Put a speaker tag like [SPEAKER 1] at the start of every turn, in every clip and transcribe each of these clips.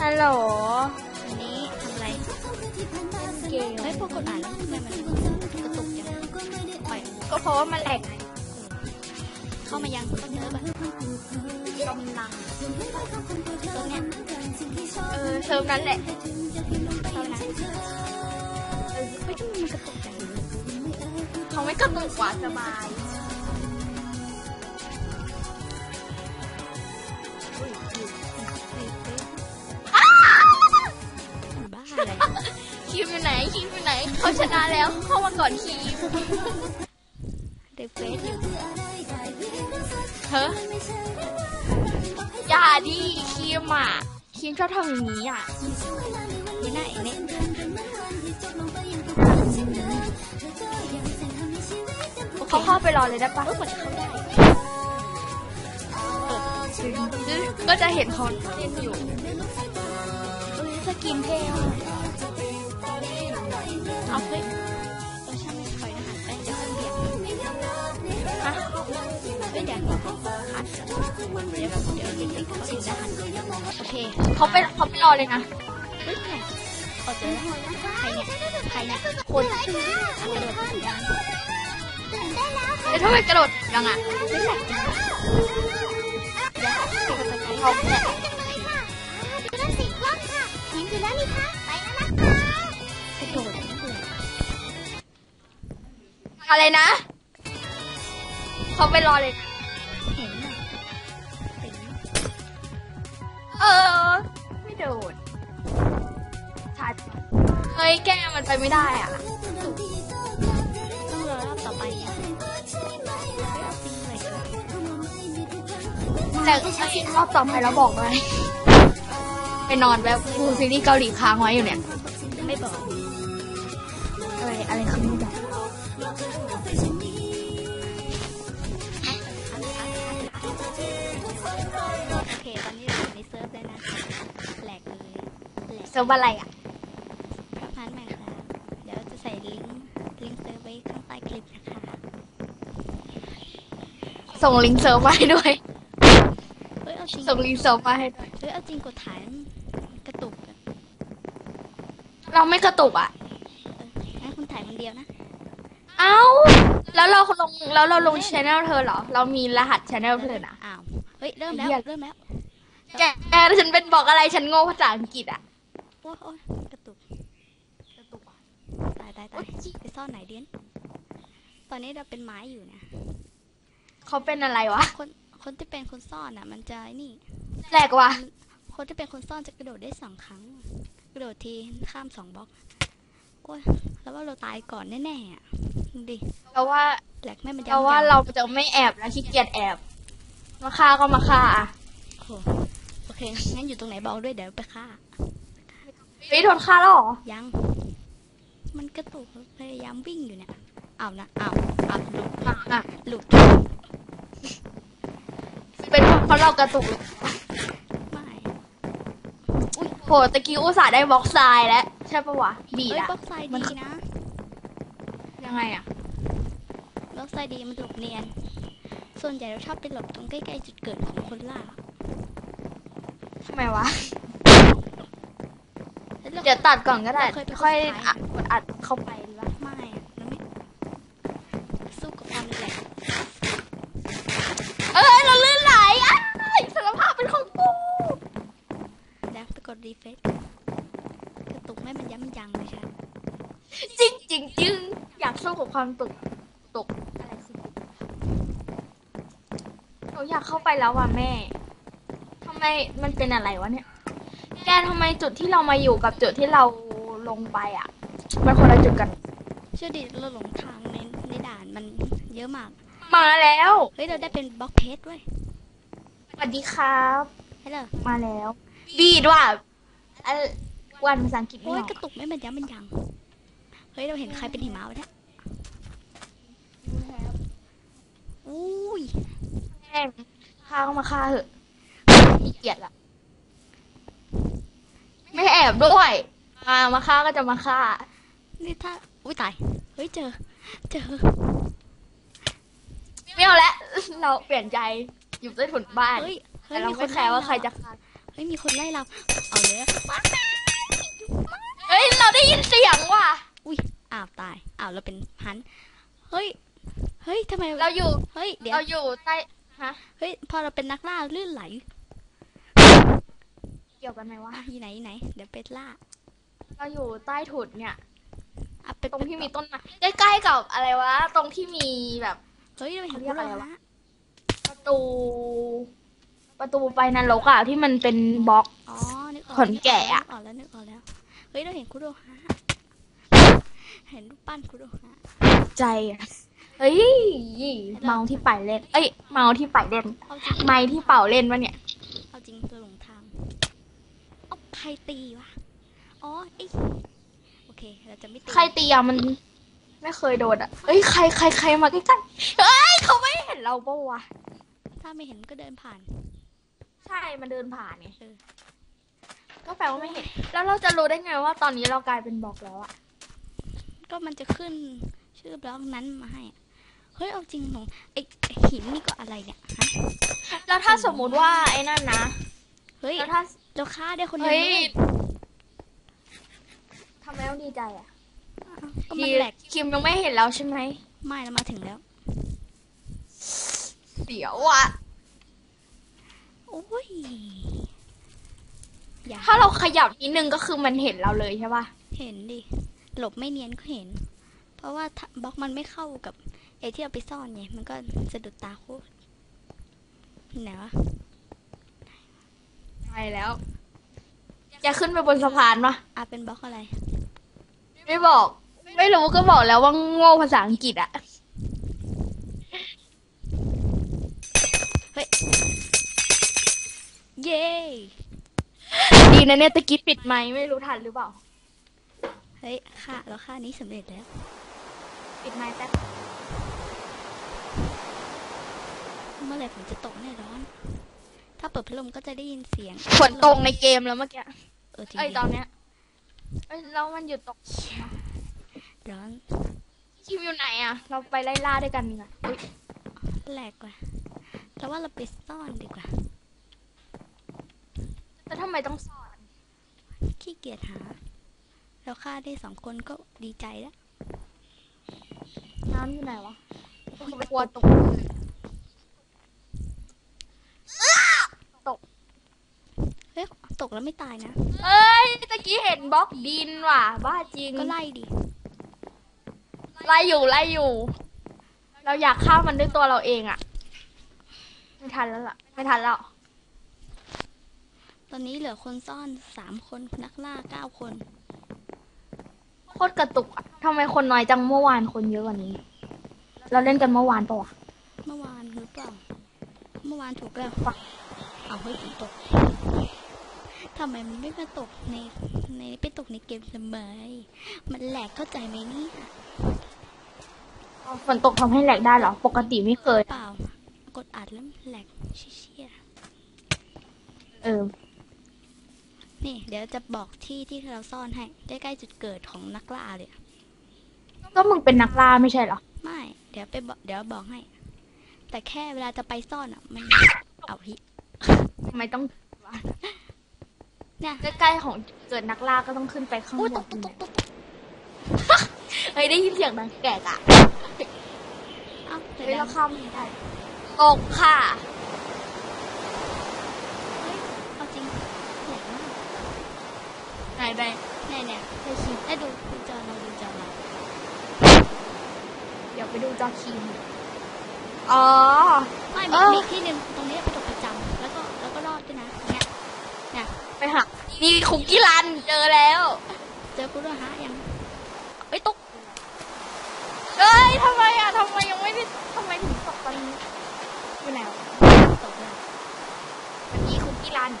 [SPEAKER 1] ฮัลโหล
[SPEAKER 2] วันนี้ทำอะไร
[SPEAKER 1] เกม
[SPEAKER 2] เฮ้ยพวกกดอ่านแล้วทำไมมันกระตุกจังไป
[SPEAKER 1] ก็เพราะว่ามันแหลก
[SPEAKER 2] เข้ามายังเข้าเนื้อปะ
[SPEAKER 1] กำลัง
[SPEAKER 2] ตรงเนี้ย
[SPEAKER 1] เออเซิร์ฟนั้นแหละ
[SPEAKER 2] เข้านะเออเฮ้ยทำไมมันกระตุกจัง
[SPEAKER 1] เขาไม่กระตุกหวานสบาย
[SPEAKER 2] อ
[SPEAKER 1] ยู่ไหนคิมอยู่ไหนเขาชนะแล้วเข้ามาก่อนคิม
[SPEAKER 2] เด็กเฟสอยู่
[SPEAKER 1] เฮ้อย่าดิคิมอะคิมชอบทำอย่างนี้อะ
[SPEAKER 2] นี่หน้าเองเนี่ย
[SPEAKER 1] เขาเข้าไปรอเลยได้ปะ
[SPEAKER 2] เออมันจะเข้าได้
[SPEAKER 1] ก็จะเห็นเขาเล่นอยู่เออสกินเท่
[SPEAKER 2] โอเค
[SPEAKER 1] เขาไปเขาไปรอเลยนะ
[SPEAKER 2] เฮ้ยเนี่ยเอเจอแล้วใครเนี่ยใครเนี่ย
[SPEAKER 1] คน
[SPEAKER 2] อะกระโดดยัง
[SPEAKER 1] เอ้ยทำไมกระโดดยังอะ
[SPEAKER 2] ไม่แหลกจังเขาไปแล้วนี่คะไปแล้วนะคะกรอ
[SPEAKER 1] อะไรนะ เขาไปรอเลยนะ ออ ไม่โดดชัดเฮ้ยแก้มันไปไม่ได้อะ
[SPEAKER 2] ต้องรอรอบต่อไปไงไม่เอาจริงเลยค่ะ
[SPEAKER 1] แต่ไอ้รอบต่อไปเราบอกเลยไปนอนแบบดูซีรีส์เกาหลีค้างไว้อยู่เนี่ย
[SPEAKER 2] ไม่บอก
[SPEAKER 1] อะไร อะไรคือ เซิร์ฟอะไรอะ
[SPEAKER 2] พระพันธ์ใหม่ค่ะเดี๋ยวจะใส่ลิงก์ลิงก์เซิร์ฟไว้ข้างใต้คลิปนะคะ
[SPEAKER 1] ส่งลิงก์เซิร์ฟมาให้ด้วย
[SPEAKER 2] เฮ้ยเอาจริง
[SPEAKER 1] ส่งลิงก์เซิร์ฟมาให้ด้วย
[SPEAKER 2] เฮ้ยเอาจริงกดถ่ายมันกระตุกอะ
[SPEAKER 1] เราไม่กระตุกอะ
[SPEAKER 2] เอองั้นคุณถ่ายคนเดียวนะ
[SPEAKER 1] เอ้า แล้วเราลงแล้วเราลงชแนลเธอเหรอ เรามีรหัสชแนลเธอนะ
[SPEAKER 2] อ้าวเฮ้ยเริ่มแล้ว
[SPEAKER 1] เหี้ย
[SPEAKER 2] เริ่มแล้ว
[SPEAKER 1] แกแกฉันเป็นบอกอะไรฉันโง่ภาษาอังกฤษอะ
[SPEAKER 2] โอ้ยโอ้ยกระตุก
[SPEAKER 1] กระตุกอะ
[SPEAKER 2] ตายตายตายไปซ่อนไหนเดียนตอนนี้เราเป็นไม้อยู่นะ
[SPEAKER 1] เขาเป็นอะไรวะ
[SPEAKER 2] คนคนที่เป็นคนซ่อนอะ มันจะไอ้นี่
[SPEAKER 1] แปลกว่ะ
[SPEAKER 2] คนที่เป็นคนซ่อนจะกระโดดได้สองครั้ง กระโดดทีข้ามสองบล็อกโอ้ยแล้วว่าเราตายก่อนแน่ๆอะดูดิ
[SPEAKER 1] เราว่า
[SPEAKER 2] แหลกแม่มัน
[SPEAKER 1] เราว่าเราจะไม่แอบแล้วขี้เกียจแอบ มาฆ่าก็มาฆ่าอะ
[SPEAKER 2] โอ้โหโอเคงั้นอยู่ตรงไหนบอกด้วยเดี๋ยวไปฆ่า
[SPEAKER 1] เฮ้ยโดนฆ่าแล้วเหรอ
[SPEAKER 2] ยัง มันกระตุกพยายามวิ่งอยู่เนี่ยเอานะเอาเอาหลุด
[SPEAKER 1] อะอะ
[SPEAKER 2] หลุด
[SPEAKER 1] เป็นเพราะเรากระตุก
[SPEAKER 2] ไม่
[SPEAKER 1] อุ้ยโหตะกี้อุตส่าห์ได้บล็อกทรายแล้วใช่ปะวะบีด
[SPEAKER 2] เอ้ย
[SPEAKER 1] อะ
[SPEAKER 2] บล็อกไซด์
[SPEAKER 1] มัน
[SPEAKER 2] ดีนะ
[SPEAKER 1] ยังไงอะ
[SPEAKER 2] บล็อกไซด์ดีมันหลบเนียน ส่วนใหญ่เราชอบไปหลบตรงใกล้ๆจุดเกิดของคนล่า
[SPEAKER 1] ทำไมวะ
[SPEAKER 2] แล้วรา
[SPEAKER 1] เดี๋ยวตัดก่อนก็ได้
[SPEAKER 2] เราเคยเป็นคน
[SPEAKER 1] ค่อย
[SPEAKER 2] สุดท้าย
[SPEAKER 1] อัดกดอัดเข้าไปหรือวะ
[SPEAKER 2] ไม่อะเราไม่สู้กับความแหลก
[SPEAKER 1] เอ้ยเราลื่นไหลอ้ายสารภาพเป็นของกู
[SPEAKER 2] แล้วไปกดรีเฟซกระตุกไม่มันย้ำมันยังเลยใช่
[SPEAKER 1] จริงจริงจริงอยากสู้กับความตุกตุกอะไรคือตุกหนูอยากเข้าไปแล้วว่ะแม่ทำไมมันเป็นอะไรวะเนี่ย แกทำไมจุดที่เรามาอยู่กับจุดที่เราลงไปอะ มันคนละจุดกัน
[SPEAKER 2] เชื่อดิเราหลงทางในในด่านมันเยอะมาก
[SPEAKER 1] มาแล้ว
[SPEAKER 2] เฮ้ยเราได้เป็นบล็อกเพชรด้วย
[SPEAKER 1] สวัสดีครับ
[SPEAKER 2] ให้เลย
[SPEAKER 1] มาแล้ว บีดว่ะเอ่อวันภาษาอังกฤษไม่
[SPEAKER 2] โอ้
[SPEAKER 1] อยอก
[SPEAKER 2] กระตุกไม่มันย้ำมันยังเฮ้ยเราเห็นใครเป็นหิมะวะเนี่ยอุ้ย
[SPEAKER 1] แม่งฆ่าก็มาฆ่าเหอะขี้เกียจละไม่แอ บด้วยมามาฆ่าก็จะมาฆ่า
[SPEAKER 2] นี่ถ้า อุ้ยตาย เฮ้ยเจอ เจอ
[SPEAKER 1] ไม่เอาแล้วเราเปลี่ยนใจ อยู่ใต้ถุนบ้าน
[SPEAKER 2] เฮ้ยเฮ้
[SPEAKER 1] แต่
[SPEAKER 2] ย
[SPEAKER 1] เรา
[SPEAKER 2] มีค
[SPEAKER 1] ไม่
[SPEAKER 2] น
[SPEAKER 1] แคร์ว่าใครจะ
[SPEAKER 2] ไล่
[SPEAKER 1] ฆ่า
[SPEAKER 2] เเฮ้ยมีคนไล่เรา เอาเลยอะ
[SPEAKER 1] เฮ้ย เราได้ยินเสียงว่ะ
[SPEAKER 2] อุ้ย อ้าวตาย อ้าวเราเป็นพัน เฮ้ย เฮ้ยทำไม
[SPEAKER 1] เราอยู่
[SPEAKER 2] เฮ้ย เดี๋ยว
[SPEAKER 1] เราอยู่ใต้ฮะ
[SPEAKER 2] เฮ้ย พอเราเป็นนักล่าลื่นไหล
[SPEAKER 1] เกี่ยวกันไหมวะ
[SPEAKER 2] อะอยู่ไหนอยู่ไหน เดี๋ยวไปล่า
[SPEAKER 1] เราอยู่ใต้ถุนเนี่ย
[SPEAKER 2] อะไป
[SPEAKER 1] ตรงที่มีต้นไม้ใกล้ๆกับอะไรวะ ตรงที่มีแบบ
[SPEAKER 2] เฮ้ยเราเห็น
[SPEAKER 1] เขาเรียกอะไร
[SPEAKER 2] แล้ว
[SPEAKER 1] วะ
[SPEAKER 2] นะ
[SPEAKER 1] ประตู ประตูไปนรกอะที่มันเป็นบล็อก
[SPEAKER 2] อ๋อนึกออก
[SPEAKER 1] ขนแกะอะ
[SPEAKER 2] นึกออกแล้วนึกออกแล้วเฮ้ยเราเห็นคุโรฮะเห็นรูปปั้นคุโรฮะ
[SPEAKER 1] ใจอะเฮ้ยเมาที่ไปเล่น เอ้ย เมาที่ไปเล่น
[SPEAKER 2] เอาจริง
[SPEAKER 1] ไม้ที่เป่าเล่นวะเนี่ย
[SPEAKER 2] เอาจริงตัวหลงทาง เอาใค รตีวะ อ๋อไอยโอเค เราจะไม่ตี
[SPEAKER 1] ใครตีอะมันไม่เคยโดนอะเอ้ยใครใครใครมาใกล้ๆเฮ้ยเขาไม่เห็นเราปะวะ
[SPEAKER 2] ถ้าไม่เห็นก็เดินผ่าน
[SPEAKER 1] ใช่ มันเดินผ่านไง
[SPEAKER 2] เออ
[SPEAKER 1] ก็แปลว่าไม่เห็น แล้วเราจะรู้ได้ไงว่าตอนนี้เรากลายเป็นบล็อกแล้วอะ
[SPEAKER 2] ก็มันจะขึ้นชื่อบล็อกนั้นมาให้อะเฮ้ย เอาจริงหลงไอไอ้หินนี่ก็อะไรเนี่ยฮะ
[SPEAKER 1] แล้วถ้าสมมุติว่าไอ้นั่นนะ
[SPEAKER 2] เฮ้ย
[SPEAKER 1] แล้วถ้า
[SPEAKER 2] เราฆ่าได้คนเดียว
[SPEAKER 1] เฮ้ย
[SPEAKER 2] ด้วย
[SPEAKER 1] ทำไมต้องดีใจอะ
[SPEAKER 2] อ้าวก็มันแหลก
[SPEAKER 1] คิมยังไม่เห็นเราใช่ไหม
[SPEAKER 2] ไม่เรามาถึงแล้ว
[SPEAKER 1] เดี๋ยวอะ
[SPEAKER 2] โอ้ยอย่า
[SPEAKER 1] ถ้าเราขยับนิดนึงก็คือมันเห็นเราเลยใช่ปะ
[SPEAKER 2] เห็นดิ หลบไม่เนียนก็เห็น เพราะว่าถ้าบล็อกมันไม่เข้ากับไอ้ที่เอาไปซ่อนไงมันก็สะดุดตาโคตรไหนวะ
[SPEAKER 1] ไปแล้ว จะขึ้นไปบนสะพานปะ
[SPEAKER 2] อะเป็นบล็อกอะไร
[SPEAKER 1] ไม่บอก ไม่รู้ก็บอกแล้วว่าโง่ภาษาอังกฤษอะ
[SPEAKER 2] เย้
[SPEAKER 1] ดีนะเนี่ยตะกี้ปิดไมค์ไม่รู้ทันหรือเปล่า
[SPEAKER 2] เฮ้ยค่าเราค่านี้สำเร็จแล้ว
[SPEAKER 1] ปิดไมค์แป๊บ
[SPEAKER 2] เมื่อไหร่ฝนจะตกแน่ร้อน ถ้าเปิดพัดลมก็จะได้ยินเสียง
[SPEAKER 1] ฝนตกในเกมแล้วเมื่อกี้
[SPEAKER 2] เออจริง
[SPEAKER 1] เอ้ย
[SPEAKER 2] ดิ
[SPEAKER 1] ตอนเนี้ยเอ้ยแล้วมันหยุดตก
[SPEAKER 2] ร้อน
[SPEAKER 1] คิมอยู่ไหนอะเราไปไล่ล่าด้วยกันดีกว่าอุ๊ย
[SPEAKER 2] แหลกกว่าแต่ว่าเราไปซ่อนดีกว่า
[SPEAKER 1] แต่ทำไมต้องสอน
[SPEAKER 2] ขี้เกียจหาเราฆ่าได้สองคนก็ดีใจแล้ว
[SPEAKER 1] น้ำอยู่ไหนวะกลัวตก
[SPEAKER 2] เฮ้ย ตกแล้วไม่ตายนะ
[SPEAKER 1] เอ้ยตะกี้เห็นบล็อกดินว่ะ บ้าจริง
[SPEAKER 2] ก็ไล่ดิ
[SPEAKER 1] ไล่อยู่ไล่อยู่ เราอยากฆ่ามันด้วยตัวเราเองอะไม่ทันแล้วล่ะ ไม่ทันแล้ว
[SPEAKER 2] ตอนนี้เหลือคนซ่อนสามคนนักล่าเก้าคน
[SPEAKER 1] โคตรกระตุกอะทำไมคนน้อยจังเมื่อวานคนเยอะกว่านี้ เราเล่นกันเมื่อวานปะวะ
[SPEAKER 2] เมื่อวานหรือเปล่า เมื่อวานถูกแล้วเอาเฮ้ยฝนตก ทำไมมันไม่มาตกในในไปตกในเกมเสมอมันแหลกเข้าใจไหมเนี่ย
[SPEAKER 1] ฝนตกทำให้แหลกได้เหรอ ปกติไม่เคย
[SPEAKER 2] เปล่า กดอัดแล้วแหลกเชี่ย
[SPEAKER 1] เออ
[SPEAKER 2] ๆนี่เดี๋ยวจะบอกที่ที่เราซ่อนให้ ใกล้ๆจุดเกิดของนักล่าเลย
[SPEAKER 1] ก็มึงเป็นนักล่าไม่ใช่เหรอ
[SPEAKER 2] ไม่ เดี๋ยวไปบอกเดี๋ยวบอกให้ แต่แค่เวลาจะไปซ่อนอะ มัน เอาฮิ
[SPEAKER 1] ทำไมต้อง
[SPEAKER 2] เนี่ย
[SPEAKER 1] ใกล้ๆของเกิดนักล่าก็ต้องขึ้นไปข้างบ
[SPEAKER 2] อุ้ย
[SPEAKER 1] น
[SPEAKER 2] ตกตกตกตก
[SPEAKER 1] เฮ้ยได้ยินเสียงดังแกกอะ
[SPEAKER 2] เอ้าแต่
[SPEAKER 1] เฮ้ย
[SPEAKER 2] แล้
[SPEAKER 1] เรา
[SPEAKER 2] ว
[SPEAKER 1] ข้ามไม่ได้ตกค่ะ
[SPEAKER 2] เฮ้ยเอาจริงแหลกมาก
[SPEAKER 1] ไหนไหน
[SPEAKER 2] เนี่ยเนี่ย
[SPEAKER 1] ไปคิม
[SPEAKER 2] ได้ดูดูจอเราดูจอเรา
[SPEAKER 1] เดี๋ยวไปดูจอคิมอ๋อ
[SPEAKER 2] ไม่
[SPEAKER 1] เอ
[SPEAKER 2] มี
[SPEAKER 1] อ
[SPEAKER 2] มีที่หนึ่งตรงนี้ไปตกประจำแล้วก็แล้วก็รอดด้วยนะเนี่ย
[SPEAKER 1] ไปหา นี่คุกกี้รันเจอแล้ว
[SPEAKER 2] เจอคุโรฮะยังเอ้ยตก
[SPEAKER 1] เอ้ยทำไมอะทำไมยังไม่ได้ทำไมถึงตกตอนนี้อยู่ไหนวะ
[SPEAKER 2] ตกเลย
[SPEAKER 1] วันนี้คุกกี้รัน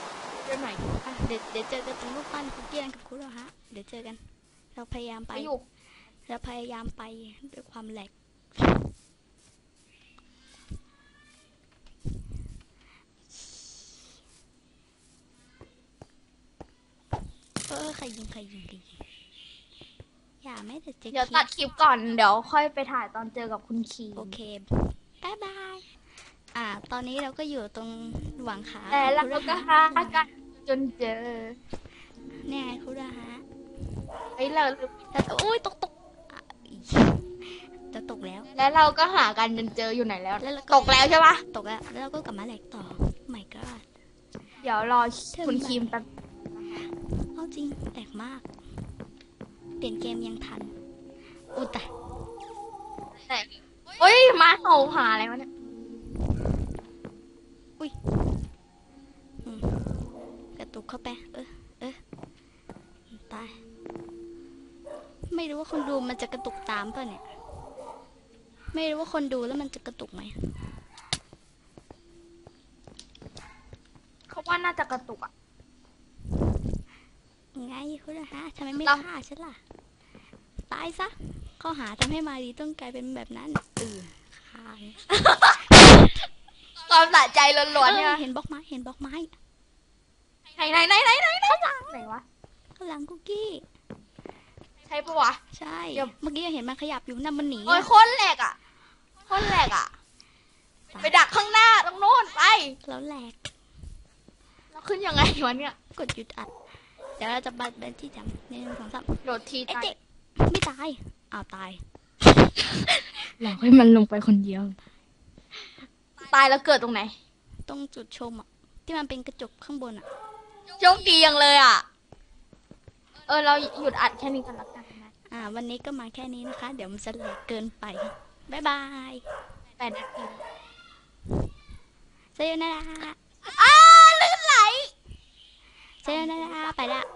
[SPEAKER 1] เจอไหน
[SPEAKER 2] อะเดี๋ยวเดี๋ยวเจอกันตรงรูปปั้นคุกกี้รันกับคุโรฮะเดี๋ยวเจอกัน เราพยายามไป
[SPEAKER 1] ไปอยู่
[SPEAKER 2] เราพยายามไปด้วยความแหลก ออใครยิงใครยิงใครยิงอย่าไม่แต่เจ๊
[SPEAKER 1] เดี๋ยว
[SPEAKER 2] คิ
[SPEAKER 1] ตัดคลิปก่อนเดี๋ยวค่อยไปถ่ายตอนเจอกับคุณคี
[SPEAKER 2] โอเคบายบายอ่า ตอนนี้เราก็อยู่ตรงหวังขา
[SPEAKER 1] แต่เรา
[SPEAKER 2] ของคุโร
[SPEAKER 1] ก็
[SPEAKER 2] ฮะ
[SPEAKER 1] หากันจนเจอ
[SPEAKER 2] เนี่ยไงคุณฮะ
[SPEAKER 1] เฮ้ยเรา
[SPEAKER 2] แต่โอ้ยตกตกอะอีจะตกแล้ว
[SPEAKER 1] แล้วเราก็หากันจนเจออยู่ไหนแล้ว
[SPEAKER 2] แล้วเรา
[SPEAKER 1] ตกแล้วใช่ปะ
[SPEAKER 2] ตกแล้วแล้วเราก็กลับมาแหลกต่อไม่ก็
[SPEAKER 1] เดี๋ยวรอคุณครีมแป๊บ
[SPEAKER 2] เอาจริงแปลกมาก เปลี่ยนเกมยังทัน อุยตาย
[SPEAKER 1] แต่เฮ้ย มาเห่าหาอะไรวะเนี่ย
[SPEAKER 2] อืมกระตุกเข้าไป เออ เออ ตาย ไม่รู้ว่าคนดูมันจะกระตุกตามป่ะเนี่ย ไม่รู้ว่าคนดูแล้วมันจะกระตุกไหม
[SPEAKER 1] เขาว่าน่าจะกระตุกอะ
[SPEAKER 2] ไงคุณฮะทำไมไม่
[SPEAKER 1] เรา
[SPEAKER 2] ฆ่าฉันล่ะ ตายซะ ข้อหาทำให้มาดีต้องกลายเป็นแบบนั้นเออฆ่าเนี่ย
[SPEAKER 1] ความสะใจล้วนๆเนี่ย
[SPEAKER 2] เออเห็นบล็อกไม้ เห็นบล็อกไม้
[SPEAKER 1] ไหนไหนไหนไหนไหนไหนไหนวะ
[SPEAKER 2] ข้างหลังคุกกี้
[SPEAKER 1] ใช่ปะวะ
[SPEAKER 2] ใช่
[SPEAKER 1] เดี๋ยว
[SPEAKER 2] เมื่อกี้เห็นมันขยับอยู่นั่นมันหนี
[SPEAKER 1] โอ้ย
[SPEAKER 2] อะ
[SPEAKER 1] โคตรแหลกอะโคตรแหลกอะ ไปดักข้างหน้าตรงโน้นไป
[SPEAKER 2] แล้วแหลก
[SPEAKER 1] แล้วขึ้นยังไงวะเนี่ย
[SPEAKER 2] กดหยุดอัด เดี๋ยวเราจะบัดเป็นที่จำหนึ่งสองสาม
[SPEAKER 1] โดดที
[SPEAKER 2] ไอ้
[SPEAKER 1] ตาย
[SPEAKER 2] เด็กไม่ตายอ้าวตาย
[SPEAKER 1] หลอกให้มันลงไปคนเดียว ตายแล้วเกิดตรงไหน
[SPEAKER 2] ตรงจุดชมอะ ที่มันเป็นกระจกข้างบนอะ
[SPEAKER 1] โชคดียังเลยอะ เออ เราหยุดอัดแค่นี้กันแล้วกันนะ
[SPEAKER 2] อ่า วันนี้ก็มาแค่นี้นะคะ เดี๋ยวมันจะแหลกเกินไป บ๊ายบาย
[SPEAKER 1] แปดนาที
[SPEAKER 2] เซโยนารา
[SPEAKER 1] อ้าลื่ นไหล
[SPEAKER 2] เซ